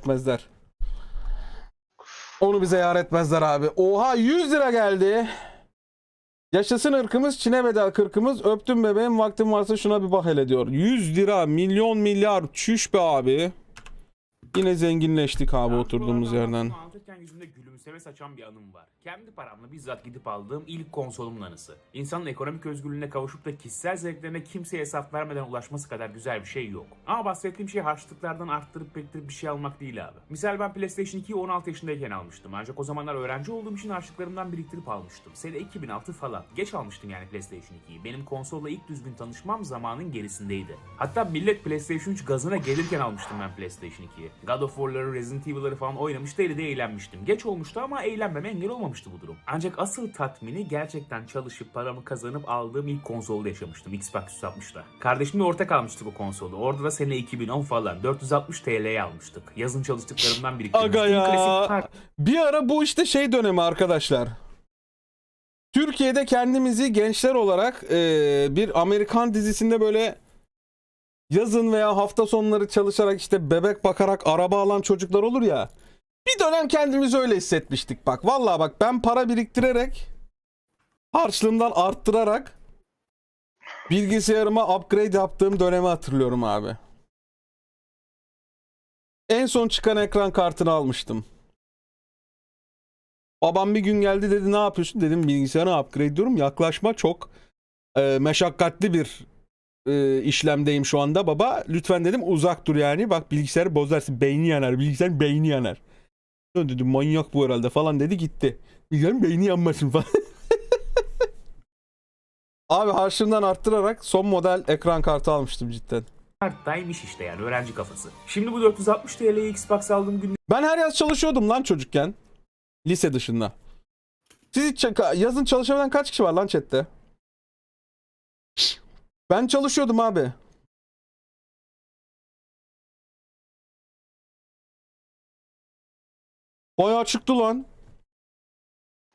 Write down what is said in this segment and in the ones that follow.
etmezler. Onu bize yar etmezler abi. Oha 100 lira geldi. Yaşasın ırkımız, Çin'e veda kırkımız. Öptüm bebeğim, vaktim varsa şuna bir bak hele diyor. 100 lira, milyon milyar, çüş be abi. Yine zenginleştik abi oturduğumuz yerden. Gülümseme saçan bir anım var. Kendi paramla bizzat gidip aldığım ilk konsolumun anısı. İnsanın ekonomik özgürlüğüne kavuşup da kişisel zevklerine kimseye hesap vermeden ulaşması kadar güzel bir şey yok. Ama bahsettiğim şey harçlıklardan arttırıp bektirip bir şey almak değil abi. Misal ben PlayStation 2'yi 16 yaşındayken almıştım. Ancak o zamanlar öğrenci olduğum için harçlıklarımdan biriktirip almıştım. Sene 2006 falan. Geç almıştım yani PlayStation 2'yi. Benim konsolla ilk düzgün tanışmam zamanın gerisindeydi. Hatta millet PlayStation 3 gazına gelirken almıştım ben PlayStation 2'yi. God of War'ları, Resident Evil'ları falan oynamış deli de eğlenmiştim. Geç olmuştu ama eğlenmeme engel olmamıştı bu durum. Ancak asıl tatmini gerçekten çalışıp paramı kazanıp aldığım ilk konsolda yaşamıştım. Xbox 360'da. Kardeşimle ortak almıştık o konsolu. Orada da sene 2010 falan. 460 TL'ye almıştık. Yazın çalıştıklarımdan biriktirmiştim. Aga ya. Bir ara bu işte şey dönemi arkadaşlar. Türkiye'de kendimizi gençler olarak e, bir Amerikan dizisinde böyle yazın veya hafta sonları çalışarak işte bebek bakarak araba alan çocuklar olur ya. Bir dönem kendimizi öyle hissetmiştik bak. Vallahi bak ben para biriktirerek harçlığımdan arttırarak bilgisayarıma upgrade yaptığım dönemi hatırlıyorum abi. En son çıkan ekran kartını almıştım. Babam bir gün geldi dedi ne yapıyorsun? Dedim bilgisayarı upgrade ediyorum. Yaklaşma çok e, meşakkatli bir e, işlemdeyim şu anda baba. Lütfen dedim uzak dur yani. Bak bilgisayarı bozarsın. Beyni yanar. Bilgisayarın beyni yanar. "Ya Dedim manyak bu herhalde falan dedi gitti. Bilgisayarın beyni yanmasın falan. Abi harçlığımdan arttırarak son model ekran kartı almıştım cidden. Karttaymış işte yani öğrenci kafası. Şimdi bu 460 TL'ye Xbox aldığım gün Ben her yaz çalışıyordum lan çocukken. Lise dışında. Siz hiç yazın çalışabilen kaç kişi var lan chatte? Ben çalışıyordum abi. Bayağı çıktı lan.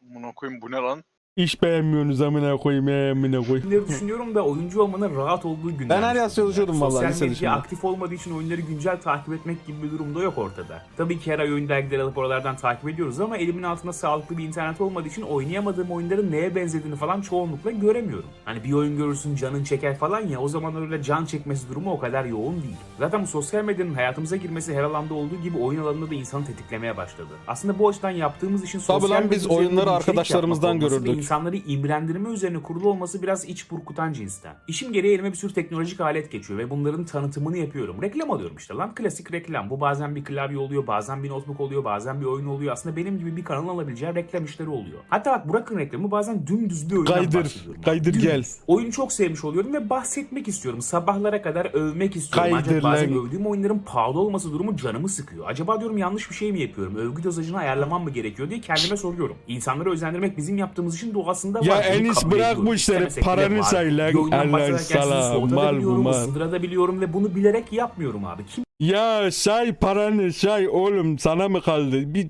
Buna koyayım bu ne lan? İş beğenmiyorsunuz amına koyayım ya, amına koyayım. Günleri düşünüyorum da oyuncu olmanın rahat olduğu günler. Ben her yaz çalışıyordum vallahi Sosyal medya dışında. aktif olmadığı için oyunları güncel takip etmek gibi bir durum da yok ortada. Tabii ki her ay oyun dergileri alıp oralardan takip ediyoruz ama elimin altında sağlıklı bir internet olmadığı için oynayamadığım oyunların neye benzediğini falan çoğunlukla göremiyorum. Hani bir oyun görürsün canın çeker falan ya o zaman öyle can çekmesi durumu o kadar yoğun değil. Zaten bu sosyal medyanın hayatımıza girmesi her alanda olduğu gibi oyun alanında da insanı tetiklemeye başladı. Aslında bu açıdan yaptığımız işin Tabii sosyal lan medya biz oyunları bir içerik arkadaşlarımızdan görürdük. İnsanları imrendirme üzerine kurulu olması biraz iç burkutan cinsten. İşim gereği elime bir sürü teknolojik alet geçiyor ve bunların tanıtımını yapıyorum. Reklam alıyorum işte lan klasik reklam. Bu bazen bir klavye oluyor, bazen bir notebook oluyor, bazen bir oyun oluyor. Aslında benim gibi bir kanalın alabileceği reklam işleri oluyor. Hatta bak bırakın reklamı bazen dümdüz bir oyundan Kaydır, bahsediyorum. kaydır Dümdüz. gel. Oyunu çok sevmiş oluyorum ve bahsetmek istiyorum. Sabahlara kadar övmek istiyorum. Kaydır Ancak bazen lan. övdüğüm oyunların pahalı olması durumu canımı sıkıyor. Acaba diyorum yanlış bir şey mi yapıyorum? Övgü dozajını ayarlamam mı gerekiyor diye kendime soruyorum. İnsanları özendirmek bizim yaptığımız işin doğasında Ya var. Bunu Enis kabul bırak ediyorum. bu işleri, İstemesek bile paranı var. say lan. Oyundan Allah bahsederken sizi sana, mal bu soğutabiliyorum, mal. ısındırabiliyorum ve bunu bilerek yapmıyorum abi. Kim Ya say paranı say oğlum sana mı kaldı? Bir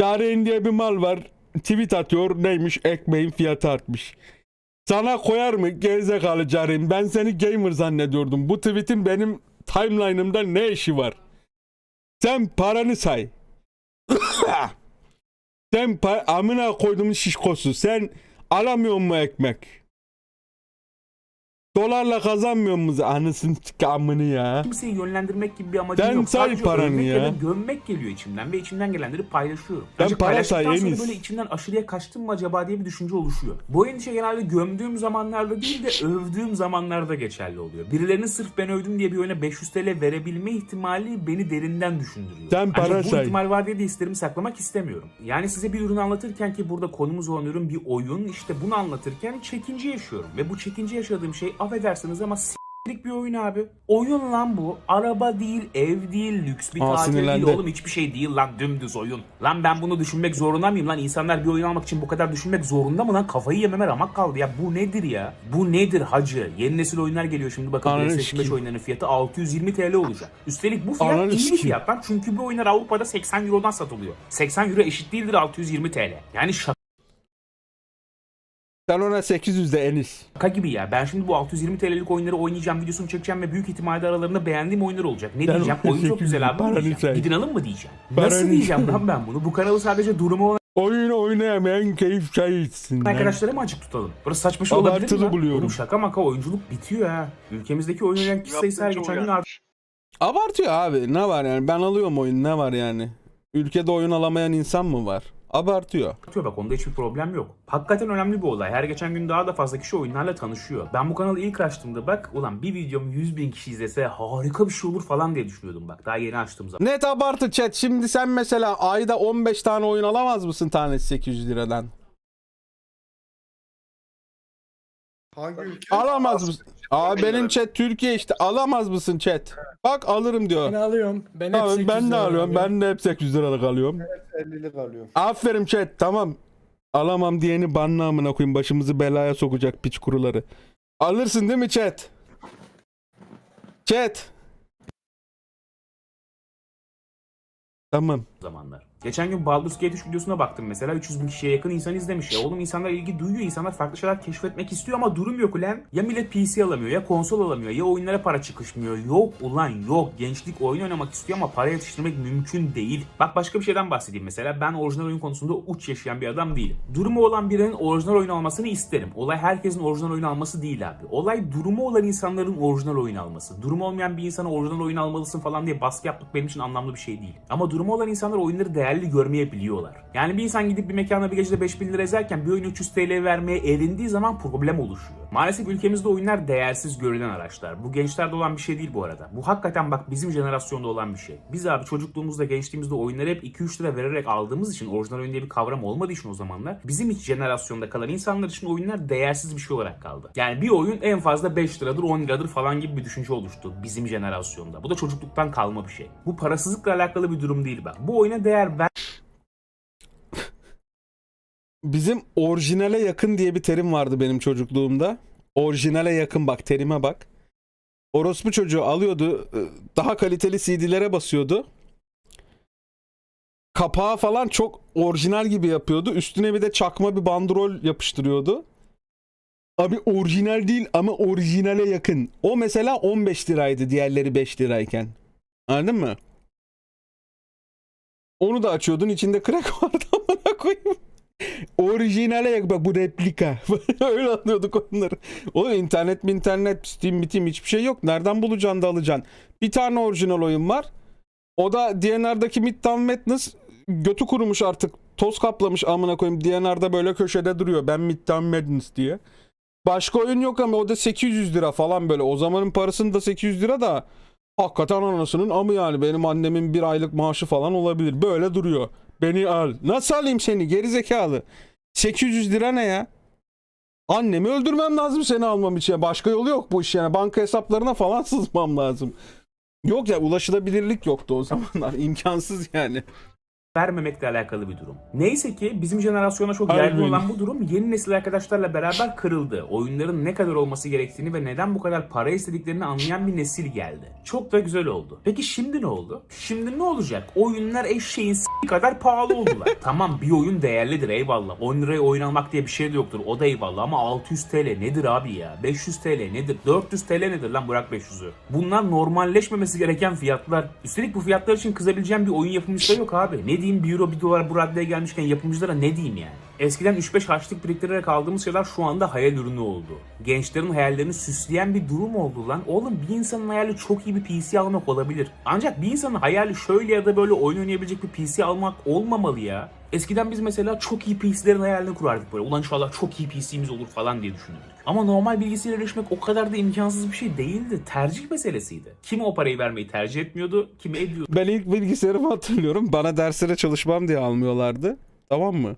Çareğin diye bir mal var. Tweet atıyor neymiş ekmeğin fiyatı artmış. Sana koyar mı gerizekalı Çareğin? Ben seni gamer zannediyordum. Bu tweetin benim timeline'ımda ne işi var? Sen paranı say. Sen amına koyduğumun şişkosu. Sen alamıyor mu ekmek? Dolarla kazanmıyor musun? Anısını amını ya. kimseyi yönlendirmek gibi bir amacım Sen yok. say Sadece paranı övmek ya. da gömmek geliyor içimden ve içimden gelenleri paylaşıyorum. Ben Ancak para paylaştıktan say, sonra Enis. böyle içimden aşırıya kaçtım mı acaba diye bir düşünce oluşuyor. Bu endişe genelde gömdüğüm zamanlarda değil de övdüğüm zamanlarda geçerli oluyor. Birilerinin sırf ben övdüm diye bir oyuna 500 TL verebilme ihtimali beni derinden düşündürüyor. Sen para Ancak bu say. ihtimal var diye de hislerimi saklamak istemiyorum. Yani size bir ürünü anlatırken ki burada konumuz olan ürün bir oyun işte bunu anlatırken çekince yaşıyorum. Ve bu çekince yaşadığım şey affedersiniz ama s**lik bir oyun abi. Oyun lan bu. Araba değil, ev değil, lüks bir Aa, tatil değil oğlum hiçbir şey değil lan dümdüz oyun. Lan ben bunu düşünmek zorunda mıyım lan? İnsanlar bir oyun almak için bu kadar düşünmek zorunda mı lan? Kafayı yememe ramak kaldı ya. Bu nedir ya? Bu nedir hacı? Yeni nesil oyunlar geliyor şimdi bakın Ananı PlayStation 5 sikeyim. oyunlarının fiyatı 620 TL olacak. Üstelik bu fiyat Ananı iyi bir sikeyim. fiyat lan. Çünkü bu oyunlar Avrupa'da 80 Euro'dan satılıyor. 80 Euro eşit değildir 620 TL. Yani şaka Sen ona 800 de Enis. Şaka gibi ya. Ben şimdi bu 620 TL'lik oyunları oynayacağım, videosunu çekeceğim ve büyük ihtimalle aralarında beğendiğim oyunlar olacak. Ne Ben diyeceğim? Oyun çok 800 güzel abi mi paranı diyeceğim. say. Gidin alın mı diyeceğim. Paranı Nasıl diyeceğim lan ben bunu? Bu kanalı sadece durumu olan Oyun oynayamayan keyif çay içsin. lan. arkadaşlara mı açık tutalım? Burası saçma şey olabilir mi Abartılı lan? buluyorum. Oğlum şaka maka oyunculuk bitiyor ha. Ülkemizdeki oyun oynayan kişi sayısı her geçen gün yanlış. Abartıyor abi. Ne var yani? Ben alıyorum oyun. Ne var yani? Ülkede oyun alamayan insan mı var? Abartıyor. artıyor bak onda hiçbir problem yok. Hakikaten önemli bir olay. Her geçen gün daha da fazla kişi oyunlarla tanışıyor. Ben bu kanalı ilk açtığımda bak ulan bir videom 100 bin kişi izlese harika bir şey olur falan diye düşünüyordum bak. Daha yeni açtığım zaman. Net abartı chat. Şimdi sen mesela ayda 15 tane oyun alamaz mısın tanesi 800 liradan? Hangi ülke? Alamaz mısın? Aa benim chat Türkiye işte. Alamaz mısın chat? Bak alırım diyor. Ben alıyorum. Ben hep Tamam, 800 ben de lira alıyorum. Ben de hep 800 liralık alıyorum. 50'lik alıyorum. Aferin chat tamam. Alamam diyeni banla amına koyayım. Başımızı belaya sokacak piç kuruları. Alırsın değil mi chat? Chat. Tamam. Zamanlar. Geçen gün Baldur's Gate 3 videosuna baktım mesela 300 bin kişiye yakın insan izlemiş ya. Oğlum insanlar ilgi duyuyor, insanlar farklı şeyler keşfetmek istiyor ama durum yok ulan. Ya millet PC alamıyor ya konsol alamıyor ya oyunlara para çıkışmıyor. Yok ulan yok. Gençlik oyun oynamak istiyor ama para yetiştirmek mümkün değil. Bak başka bir şeyden bahsedeyim mesela. Ben orijinal oyun konusunda uç yaşayan bir adam değilim. Durumu olan birinin orijinal oyun almasını isterim. Olay herkesin orijinal oyun alması değil abi. Olay durumu olan insanların orijinal oyun alması. Durumu olmayan bir insana orijinal oyun almalısın falan diye baskı yapmak benim için anlamlı bir şey değil. Ama durumu olan insanlar oyunları değerli görmeyebiliyorlar. Yani bir insan gidip bir mekana bir gecede 5000 lira ezerken bir oyun 300 TL vermeye erindiği zaman problem oluşuyor. Maalesef ülkemizde oyunlar değersiz görülen araçlar. Bu gençlerde olan bir şey değil bu arada. Bu hakikaten bak bizim jenerasyonda olan bir şey. Biz abi çocukluğumuzda gençliğimizde oyunları hep 2-3 lira vererek aldığımız için orijinal oyun diye bir kavram olmadığı için o zamanlar bizim hiç jenerasyonda kalan insanlar için oyunlar değersiz bir şey olarak kaldı. Yani bir oyun en fazla 5 liradır 10 liradır falan gibi bir düşünce oluştu bizim jenerasyonda. Bu da çocukluktan kalma bir şey. Bu parasızlıkla alakalı bir durum değil bak. Bu oyuna değer ver Bizim orijinale yakın diye bir terim vardı benim çocukluğumda. Orijinale yakın bak terime bak. Orospu çocuğu alıyordu ıı, daha kaliteli CD'lere basıyordu. Kapağı falan çok orijinal gibi yapıyordu. Üstüne bir de çakma bir bandrol yapıştırıyordu. Abi orijinal değil ama orijinale yakın. O mesela 15 liraydı diğerleri 5 lirayken. Anladın mı? Onu da açıyordun içinde crack vardı amına koyayım. Orijinale yak bak bu replika. Öyle alıyorduk onları. Oğlum internet mi internet Steam bitim hiçbir şey yok. Nereden bulacaksın da alacaksın. Bir tane orijinal oyun var. O da DNR'daki Midtown Madness götü kurumuş artık. Toz kaplamış amına koyayım. DNR'da böyle köşede duruyor. Ben Midtown Madness diye. Başka oyun yok ama o da 800 lira falan böyle. O zamanın parasını da 800 lira da hakikaten anasının amı yani. Benim annemin bir aylık maaşı falan olabilir. Böyle duruyor. Beni al. Nasıl alayım seni geri zekalı? 800 lira ne ya? Annemi öldürmem lazım seni almam için. Başka yolu yok bu iş yani. Banka hesaplarına falan sızmam lazım. Yok ya ulaşılabilirlik yoktu o zamanlar. İmkansız yani. Vermemekle alakalı bir durum. Neyse ki bizim jenerasyona çok yaygın olan bu durum yeni nesil arkadaşlarla beraber kırıldı. Oyunların ne kadar olması gerektiğini ve neden bu kadar para istediklerini anlayan bir nesil geldi. Çok da güzel oldu. Peki şimdi ne oldu? Şimdi ne olacak? Oyunlar eşeğin s**k kadar pahalı oldular. tamam bir oyun değerlidir eyvallah. 10 liraya oyun almak diye bir şey de yoktur. O da eyvallah ama 600 TL nedir abi ya? 500 TL nedir? 400 TL nedir lan bırak 500'ü? Bunlar normalleşmemesi gereken fiyatlar. Üstelik bu fiyatlar için kızabileceğim bir oyun yapımcısı yok abi. Ne diyeyim 1 euro 1 dolar bu raddeye gelmişken yapımcılara ne diyeyim yani? Eskiden 3-5 harçlık biriktirerek aldığımız şeyler şu anda hayal ürünü oldu. Gençlerin hayallerini süsleyen bir durum oldu lan. Oğlum bir insanın hayali çok iyi bir PC almak olabilir. Ancak bir insanın hayali şöyle ya da böyle oyun oynayabilecek bir PC almak olmamalı ya. Eskiden biz mesela çok iyi PC'lerin hayalini kurardık böyle. Ulan inşallah çok iyi PC'miz olur falan diye düşünürdük. Ama normal bilgisayara erişmek o kadar da imkansız bir şey değildi. Tercih meselesiydi. Kimi o parayı vermeyi tercih etmiyordu, kimi ediyordu. Ben ilk bilgisayarımı hatırlıyorum. Bana derslere çalışmam diye almıyorlardı. Tamam mı?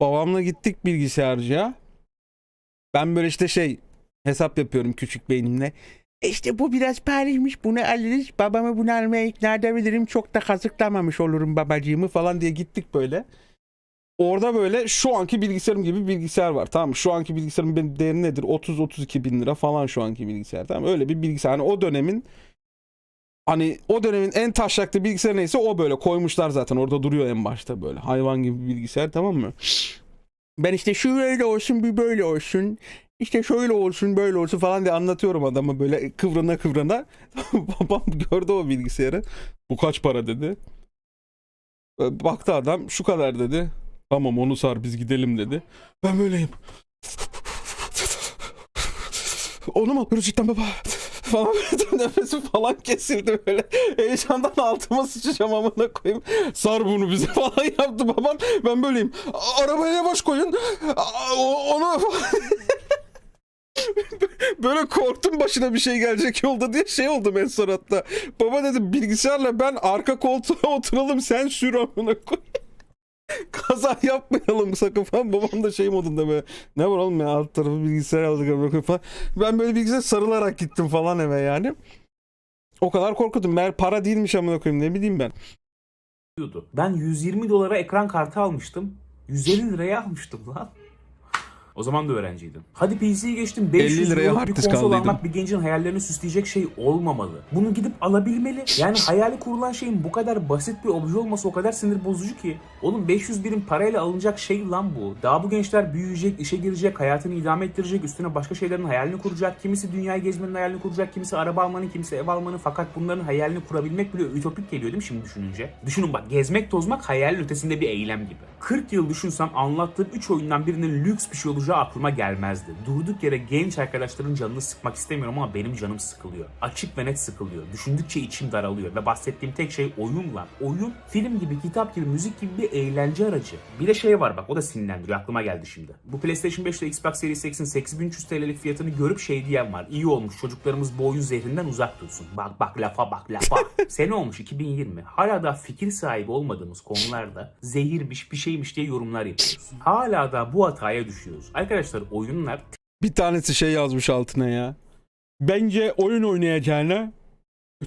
Babamla gittik bilgisayarcıya. Ben böyle işte şey hesap yapıyorum küçük beynimle. İşte bu biraz pahalıymış bunu alırız. Babamı bunu almaya ikna edebilirim. Çok da kazıklamamış olurum babacığımı falan diye gittik böyle. Orada böyle şu anki bilgisayarım gibi bilgisayar var. Tamam? Şu anki bilgisayarın benim değeri nedir? 30-32 bin lira falan şu anki bilgisayar. Tamam? Öyle bir bilgisayar. Hani o dönemin Hani o dönemin en taşraklı bilgisayarı neyse o böyle koymuşlar zaten orada duruyor en başta böyle hayvan gibi bilgisayar tamam mı? Ben işte şöyle olsun bir böyle olsun. İşte şöyle olsun böyle olsun falan diye anlatıyorum adama böyle kıvrına kıvrına. Babam gördü o bilgisayarı. Bu kaç para dedi. E, Baktı adam şu kadar dedi. Tamam onu sar biz gidelim dedi. Ben böyleyim. Onu mu alıyoruz cidden baba? Falan nefesim falan kesildi böyle. Heyecandan altıma sıçacağım amına koyayım. Sar bunu bize falan yaptı babam. Ben böyleyim. "A- Arabaya yavaş koyun. A- o- Onu Böyle korktum başına bir şey gelecek yolda diye şey oldum en son hatta. Baba dedim bilgisayarla ben arka koltuğa oturalım sen sür amına koy. Kaza yapmayalım sakın falan. Babam da şey modunda böyle. Ne var oğlum ya alt tarafı bilgisayar aldık falan. Ben böyle bilgisayar sarılarak gittim falan eve yani. O kadar korkudum. Meğer para değilmiş amına koyayım ne bileyim ben. Ben 120 dolara ekran kartı almıştım. 150 liraya almıştım lan. O zaman da öğrenciydim. Hadi PC'yi geçtim. 500 50 liraya hard bir disk konsol aldıydım. almak bir gencin hayallerini süsleyecek şey olmamalı. Bunu gidip alabilmeli. Yani hayali kurulan şeyin bu kadar basit bir obje olması o kadar sinir bozucu ki. Oğlum 500 birim parayla alınacak şey lan bu. Daha bu gençler büyüyecek, işe girecek, hayatını idame ettirecek, üstüne başka şeylerin hayalini kuracak. Kimisi dünyayı gezmenin hayalini kuracak, kimisi araba almanın, kimisi ev almanın. Fakat bunların hayalini kurabilmek bile ütopik geliyor değil mi şimdi düşününce? Düşünün bak gezmek tozmak hayalin ötesinde bir eylem gibi. 40 yıl düşünsem anlattığım 3 oyundan birinin lüks bir şey olacağı aklıma gelmezdi. Durduk yere genç arkadaşların canını sıkmak istemiyorum ama benim canım sıkılıyor. Açık ve net sıkılıyor. Düşündükçe içim daralıyor ve bahsettiğim tek şey oyun lan. Oyun film gibi, kitap gibi, müzik gibi bir eğlence aracı. Bir de şey var bak o da sinirlendiriyor aklıma geldi şimdi. Bu PlayStation 5 ile Xbox Series X'in 8300 TL'lik fiyatını görüp şey diyen var. İyi olmuş çocuklarımız bu oyun zehrinden uzak dursun. Bak bak lafa bak lafa. Sene olmuş 2020. Hala daha fikir sahibi olmadığımız konularda zehirmiş bir şeymiş diye yorumlar yapıyoruz. Hala da bu hataya düşüyoruz. Arkadaşlar oyunlar Bir tanesi şey yazmış altına ya. Bence oyun oynayacağına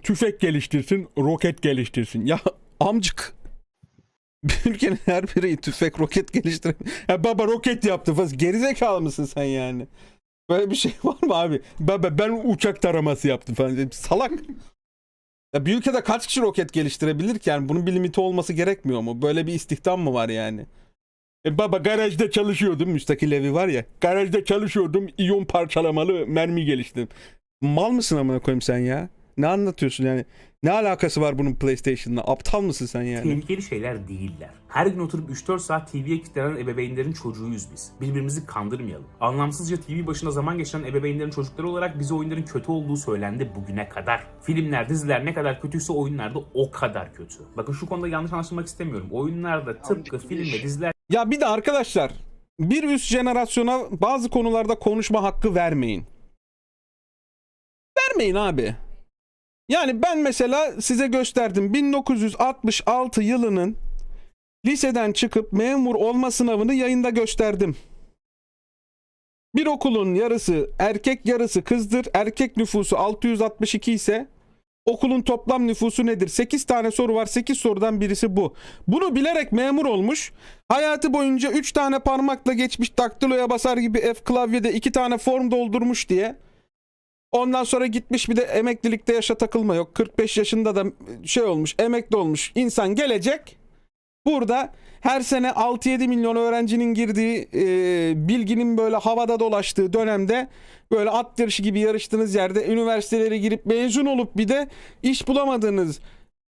tüfek geliştirsin, roket geliştirsin. Ya amcık. Bir ülkenin her biri tüfek, roket geliştir. Ya baba roket yaptı falan. Gerizekalı mısın sen yani? Böyle bir şey var mı abi? Baba ben uçak taraması yaptım falan. Salak. Ya bir ülkede kaç kişi roket geliştirebilir ki? Yani bunun bir limiti olması gerekmiyor mu? Böyle bir istihdam mı var yani? E baba garajda çalışıyordum. Müstakil evi var ya. Garajda çalışıyordum. iyon parçalamalı mermi geliştirdim. Mal mısın amına koyayım sen ya? Ne anlatıyorsun yani? Ne alakası var bunun PlayStation'la? Aptal mısın sen yani? tehlikeli şeyler değiller. Her gün oturup 3-4 saat TV'ye kilitlenen ebeveynlerin çocuğuyuz biz. Birbirimizi kandırmayalım. Anlamsızca TV başında zaman geçiren ebeveynlerin çocukları olarak bize oyunların kötü olduğu söylendi bugüne kadar. Filmler, diziler ne kadar kötüyse oyunlar da o kadar kötü. Bakın şu konuda yanlış anlaşılmak istemiyorum. Oyunlarda tıpkı film ve diziler Ya bir de arkadaşlar bir üst jenerasyona bazı konularda konuşma hakkı vermeyin. Vermeyin abi. Yani ben mesela size gösterdim 1966 yılının liseden çıkıp memur olma sınavını yayında gösterdim. Bir okulun yarısı erkek yarısı kızdır. Erkek nüfusu 662 ise okulun toplam nüfusu nedir? 8 tane soru var. 8 sorudan birisi bu. Bunu bilerek memur olmuş. Hayatı boyunca 3 tane parmakla geçmiş daktiloya basar gibi F klavyede 2 tane form doldurmuş diye. Ondan sonra gitmiş bir de emeklilikte yaşa takılma yok. 45 yaşında da şey olmuş, emekli olmuş. İnsan gelecek. Burada her sene 6-7 milyon öğrencinin girdiği e, bilginin böyle havada dolaştığı dönemde böyle at yarışı gibi yarıştığınız yerde üniversitelere girip mezun olup bir de iş bulamadığınız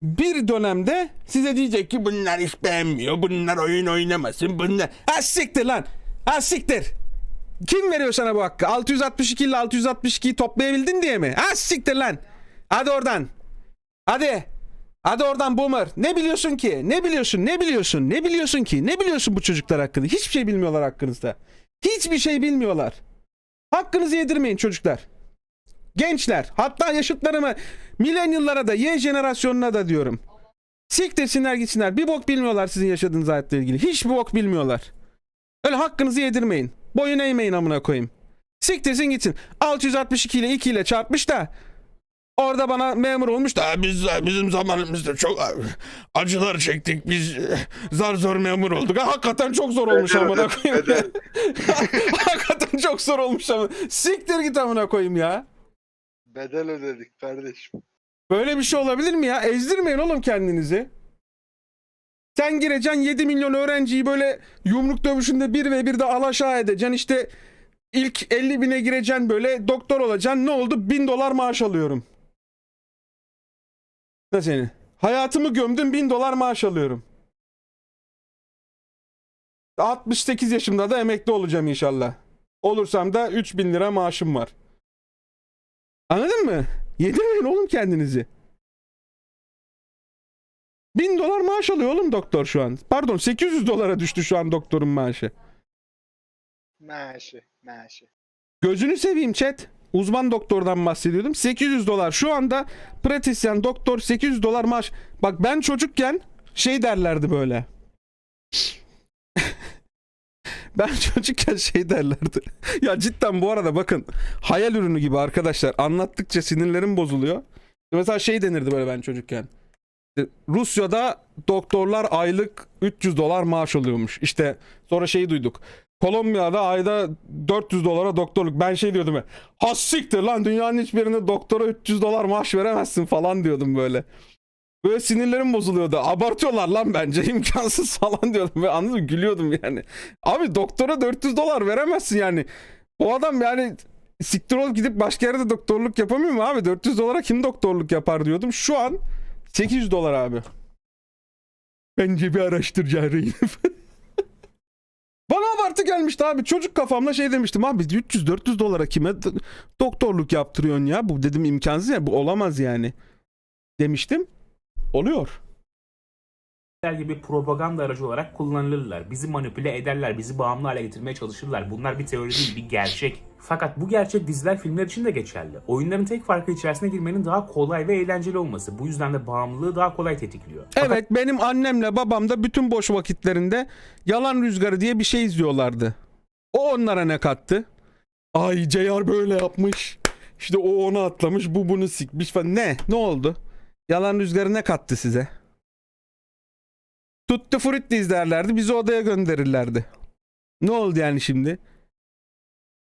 bir dönemde size diyecek ki bunlar iş beğenmiyor, bunlar oyun oynamasın, bunlar... Ha lan! Ha! Kim veriyor sana bu hakkı? 662 ile 662'yi toplayabildin diye mi? Ha lan! Hadi oradan! Hadi! Hadi oradan boomer. Ne biliyorsun ki? Ne biliyorsun? Ne biliyorsun? Ne biliyorsun ki? Ne biliyorsun bu çocuklar hakkında? Hiçbir şey bilmiyorlar hakkınızda. Hiçbir şey bilmiyorlar. Hakkınızı yedirmeyin çocuklar. Gençler, hatta yaşıtlarımı milenyıllara da, Y jenerasyonuna da diyorum. Siktirsinler gitsinler. Bir bok bilmiyorlar sizin yaşadığınız hayatla ilgili. Hiçbir bok bilmiyorlar. Öyle hakkınızı yedirmeyin. Boyun eğmeyin amına koyayım. Siktirsin gitsin. 662 ile 2 ile çarpmış da orada bana memur olmuş da "Aa, biz bizim zamanımızda çok acılar çektik. Biz e, zar zor memur olduk. Ha, hakikaten çok zor olmuş amına koyayım. hakikaten çok zor olmuş ama. Siktir git amına koyayım ya. Bedel ödedik kardeşim. Böyle bir şey olabilir mi ya? Ezdirmeyin oğlum kendinizi. Sen gireceksin 7 milyon öğrenciyi böyle yumruk dövüşünde bir ve bir de alaşağı edeceksin. İşte ilk 50 bine gireceksin böyle doktor olacaksın. Ne oldu? 1000 dolar maaş alıyorum. Ne seni? Hayatımı gömdüm 1000 dolar maaş alıyorum. 68 yaşımda da emekli olacağım inşallah. Olursam da 3000 lira maaşım var. Anladın mı? Yedirmeyin oğlum kendinizi. 1000 dolar maaş alıyor oğlum doktor şu an. Pardon 800 dolara düştü şu an doktorun maaşı. Maaşı, maaşı. Gözünü seveyim chat. Uzman doktordan bahsediyordum. 800 dolar. Şu anda pratisyen doktor 800 dolar maaş. Bak ben çocukken şey derlerdi böyle. ben çocukken şey derlerdi. ya cidden bu arada bakın hayal ürünü gibi arkadaşlar. Anlattıkça sinirlerim bozuluyor. Mesela şey denirdi böyle ben çocukken. Rusya'da doktorlar aylık 300 dolar maaş alıyormuş. İşte sonra şeyi duyduk. Kolombiya'da ayda 400 dolara doktorluk. Ben şey diyordum ya. Ha siktir lan dünyanın hiçbir yerinde doktora 300 dolar maaş veremezsin falan diyordum böyle. Böyle sinirlerim bozuluyordu. Abartıyorlar lan bence imkansız falan diyordum. Ve anladın mı? Gülüyordum yani. Abi doktora 400 dolar veremezsin yani. O adam yani siktir olup gidip başka yerde doktorluk yapamıyor mu abi? 400 dolara kim doktorluk yapar diyordum. Şu an 800 dolar abi. Bence bir araştır Cahreyn. Bana abartı gelmişti abi. Çocuk kafamla şey demiştim abi 300-400 dolara kime doktorluk yaptırıyorsun ya? Bu dedim imkansız ya bu olamaz yani. Demiştim. Oluyor. gibi propaganda aracı olarak kullanılırlar. Bizi manipüle ederler, bizi bağımlı hale getirmeye çalışırlar. Bunlar bir teori değil, bir gerçek. Fakat bu gerçek diziler, filmler için de geçerli. Oyunların tek farkı içerisine girmenin daha kolay ve eğlenceli olması. Bu yüzden de bağımlılığı daha kolay tetikliyor. Fakat Evet benim annemle babam da bütün boş vakitlerinde Yalan Rüzgarı diye bir şey izliyorlardı. O onlara ne kattı? Ay Ceyar böyle yapmış. İşte o onu atlamış bu bunu sikmiş falan. Ne? Ne oldu? Yalan Rüzgarı ne kattı size? Tuttu Frutti izlerlerdi bizi odaya gönderirlerdi. Ne oldu yani şimdi?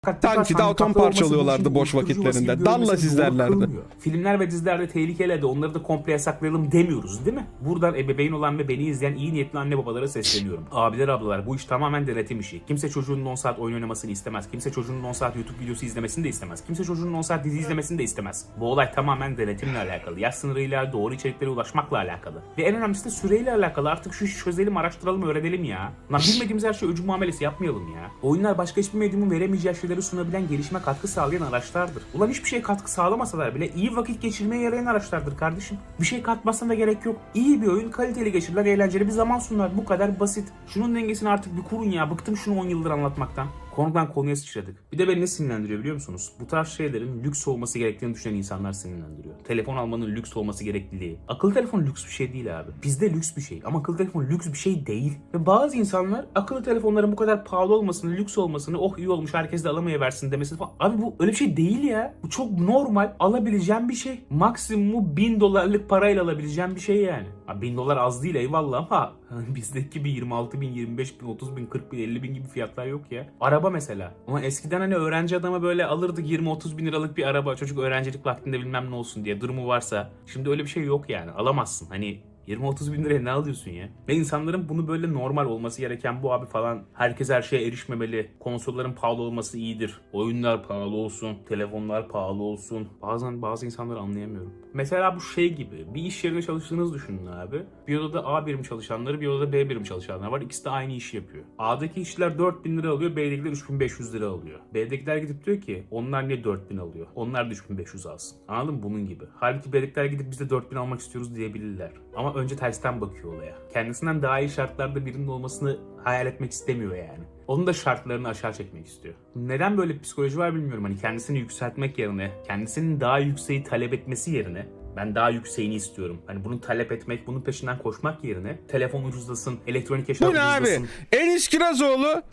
Atom olması parçalıyorlardı boş vakitlerinde. doğru izlerlerdi. Filmler ve dizilerde tehlikeli de onları da komple yasaklayalım demiyoruz değil mi? Buradan ebeveyn olan ve beni izleyen iyi niyetli anne babalara sesleniyorum. Abiler ablalar bu iş tamamen denetim işi. Kimse çocuğunun 10 saat oyun oynamasını istemez. Kimse çocuğunun 10 saat YouTube videosu izlemesini de istemez. Kimse çocuğunun 10 saat dizi izlemesini de istemez. Bu olay tamamen denetimle alakalı. Yaş sınırıyla doğru içeriklere ulaşmakla alakalı. Ve en önemlisi de süreyle alakalı. Artık şu işi çözelim, araştıralım, öğrenelim ya. Lan bilmediğimiz her şey öcü muamelesi yapmayalım ya. Oyunlar başka hiçbir medyumun veremeyeceği şeyleri sunabilen gelişime katkı sağlayan araçlardır. Ulan hiçbir şey katkı sağlamasalar bile iyi vakit geçirmeye yarayan araçlardır kardeşim. Bir şey katmasına da gerek yok. İyi bir oyun, kaliteli geçirilen, eğlenceli bir zaman sunar. Bu kadar basit. Şunun dengesini artık bir kurun ya. Bıktım şunu 10 yıldır anlatmaktan. Konudan konuya sıçradık. Bir de beni ne sinirlendiriyor biliyor musunuz? Bu tarz şeylerin lüks olması gerektiğini düşünen insanlar sinirlendiriyor. Telefon almanın lüks olması gerekliliği. Akıllı telefon lüks bir şey değil abi. Bizde lüks bir şey ama akıllı telefon lüks bir şey değil. Ve bazı insanlar akıllı telefonların bu kadar pahalı olmasını, lüks olmasını, oh iyi olmuş herkes de alamayıversin demesi falan. Abi bu öyle bir şey değil ya. Bu çok normal alabileceğim bir şey. Maksimumu 1000 dolarlık parayla alabileceğim bir şey yani. Ha, 1000 dolar az değil eyvallah ama bizdeki bir 26 bin, 25 bin, 30 bin, 40 bin, 50 bin gibi fiyatlar yok ya. Araba mesela. Ama eskiden hani öğrenci adama böyle alırdık 20-30 bin liralık bir araba. Çocuk öğrencilik vaktinde bilmem ne olsun diye durumu varsa. Şimdi öyle bir şey yok yani. Alamazsın. Hani 20-30 bin liraya ne alıyorsun ya? Ve insanların bunu böyle normal olması gereken bu abi falan. Herkes her şeye erişmemeli. Konsolların pahalı olması iyidir. Oyunlar pahalı olsun. Telefonlar pahalı olsun. Bazen bazı insanları anlayamıyorum. Mesela bu şey gibi. Bir iş yerinde çalıştığınızı düşünün abi. Bir odada A birim çalışanları, bir odada B birim çalışanlar var. İkisi de aynı işi yapıyor. A'daki işçiler 4000 lira alıyor, B'dekiler 3500 lira alıyor. B'dekiler gidip diyor ki onlar niye 4000 alıyor? Onlar da 3500 alsın. Anladın mı? Bunun gibi. Halbuki B'dekiler gidip biz de 4000 almak istiyoruz diyebilirler. Ama önce tersten bakıyor olaya. Kendisinden daha iyi şartlarda birinin olmasını hayal etmek istemiyor yani. Onun da şartlarını aşağı çekmek istiyor. Neden böyle bir psikoloji var bilmiyorum. Hani kendisini yükseltmek yerine, kendisinin daha yükseği talep etmesi yerine ben daha yükseğini istiyorum. Hani bunu talep etmek, bunun peşinden koşmak yerine telefon ucuzlasın, elektronik eşya Bu ne abi? ucuzlasın. Enis Kirazoğlu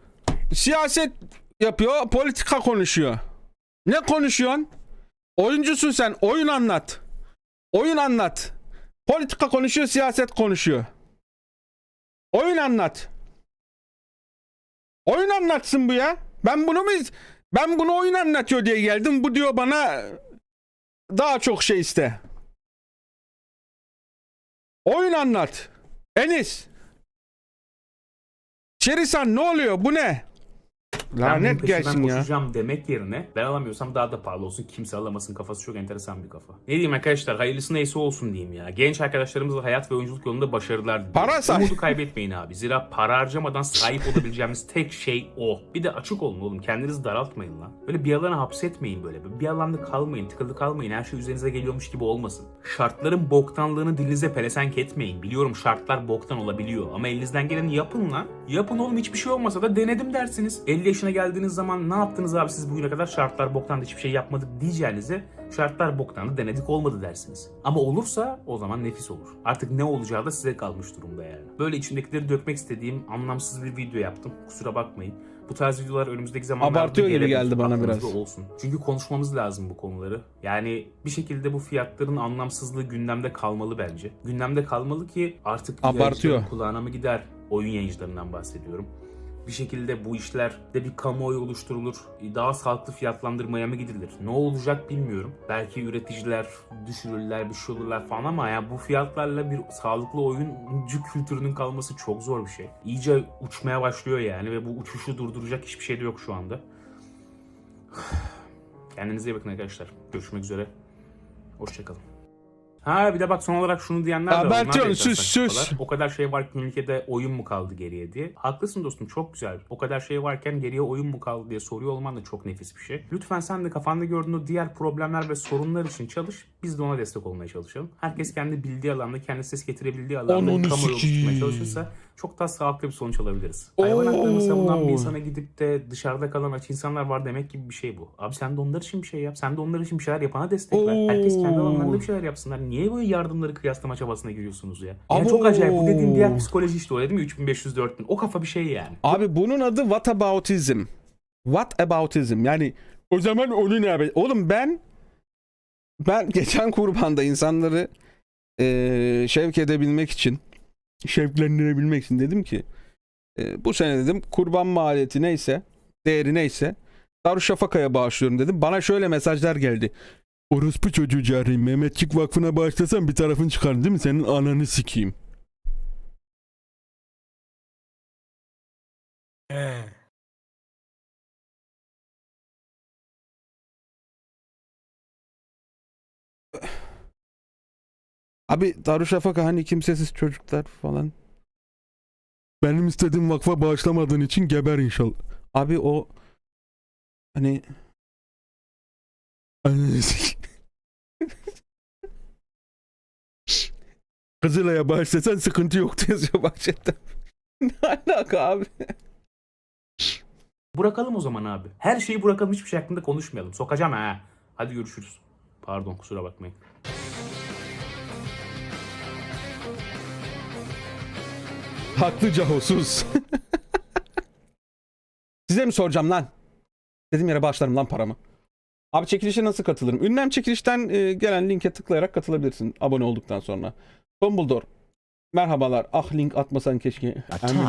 siyaset yapıyor, politika konuşuyor. Ne konuşuyorsun? Oyuncusun sen, oyun anlat. Oyun anlat. Politika konuşuyor, siyaset konuşuyor. Oyun anlat. Oyun anlatsın bu ya. Ben bunu mu ben bunu oyun anlatıyor diye geldim. Bu diyor bana daha çok şey iste. Oyun anlat. Enis. Şerisan ne oluyor? Bu ne? Lanet gelsin ya. koşacağım demek yerine ben alamıyorsam daha da pahalı olsun kimse alamasın kafası çok enteresan bir kafa. Ne diyeyim arkadaşlar hayırlısı neyse olsun diyeyim ya. Genç arkadaşlarımıza hayat ve oyunculuk yolunda başarılar diliyorum. Para say. Umudu kaybetmeyin abi. Zira para harcamadan sahip olabileceğimiz tek şey o. Bir de açık olun oğlum kendinizi daraltmayın lan. Böyle bir alana hapsetmeyin böyle. Bir alanda kalmayın tıkılı kalmayın her şey üzerinize geliyormuş gibi olmasın. Şartların boktanlığını dilinize pelesenk etmeyin. Biliyorum şartlar boktan olabiliyor ama elinizden geleni yapın lan. Yapın oğlum hiçbir şey olmasa da denedim dersiniz. 50 yaşına geldiğiniz zaman ne yaptınız abi siz bugüne kadar şartlar boktan da hiçbir şey yapmadık diyeceğinize şartlar boktan da denedik olmadı dersiniz. Ama olursa o zaman nefis olur. Artık ne olacağı da size kalmış durumda yani. Böyle içimdekileri dökmek istediğim anlamsız bir video yaptım. Kusura bakmayın. Bu tarz videolar önümüzdeki zamanlarda Abartıyor gibi geldi bana biraz. olsun. Çünkü konuşmamız lazım bu konuları. Yani bir şekilde bu fiyatların anlamsızlığı gündemde kalmalı bence. Gündemde kalmalı ki artık Abartıyor. kulağına mı gider? Oyun yayıncılarından bahsediyorum. Bir şekilde bu işlerde bir kamuoyu oluşturulur. Daha sağlıklı fiyatlandırmaya mı gidilir? Ne olacak bilmiyorum. Belki üreticiler düşürürler, bir şey olurlar falan ama yani bu fiyatlarla bir sağlıklı oyuncu kültürünün kalması çok zor bir şey. İyice uçmaya başlıyor yani ve bu uçuşu durduracak hiçbir şey de yok şu anda. Kendinize iyi bakın arkadaşlar. Görüşmek üzere. Hoşçakalın. Ha bir de bak son olarak şunu diyenler de var. Onlar da enteresan sus, sus. kafalar. O kadar şey var ki ülkede oyun mu kaldı geriye diye. Haklısın dostum çok güzel. O kadar şey varken geriye oyun mu kaldı diye soruyor olman da çok nefis bir şey. Lütfen sen de kafanda gördüğün o diğer problemler ve sorunlar için çalış. Biz de ona destek olmaya çalışalım. Herkes kendi bildiği alanda, kendi ses getirebildiği alanda bir kamuoyu oluşturmaya çalışırsa çok daha sağlıklı bir sonuç alabiliriz. Hayvan haklarını savunan bir Oo. insana gidip de dışarıda kalan aç insanlar var demek gibi bir şey bu. Abi sen de onlar için bir şey yap. Sen de onlar için bir şeyler yapana destek ver. Herkes kendi Oo. alanlarında bir şeyler yapsınlar. Niye böyle yardımları kıyaslama çabasına giriyorsunuz ya? Yani Abo. çok acayip. Bu dediğin diğer psikoloji işte o dedim ya 3500-4000. O kafa bir şey yani. Abi bunun adı whataboutism. Whataboutism. Yani o zaman onu ne yapayım? Oğlum ben ben geçen kurbanda insanları eee şevk edebilmek için şevklendirebilmek için dedim ki eee, bu sene dedim kurban maliyeti neyse değeri neyse Darüşşafaka'ya bağışlıyorum dedim. Bana şöyle mesajlar geldi. Orospu çocuğu cari Mehmetçik Vakfı'na bağışlasan bir tarafın çıkar değil mi? Senin ananı sikeyim. Abi Darüşşafaka hani kimsesiz çocuklar falan. Benim istediğim vakfa bağışlamadığın için geber inşallah. Abi o hani Kızılay'a bağışlasan sıkıntı yok yazıyor chatte. ne alaka abi? Bırakalım o zaman abi. Her şeyi bırakalım hiçbir şey hakkında konuşmayalım. Sokacağım ha. Hadi görüşürüz. Pardon kusura bakmayın. Haklı cahosuz. Size mi soracağım lan? Dediğim yere bağışlarım lan paramı. Abi çekilişe nasıl katılırım? Ünlem çekilişten e, gelen linke tıklayarak katılabilirsin abone olduktan sonra. Dumbledore. Merhabalar. Ah link atmasan keşke. Eminim.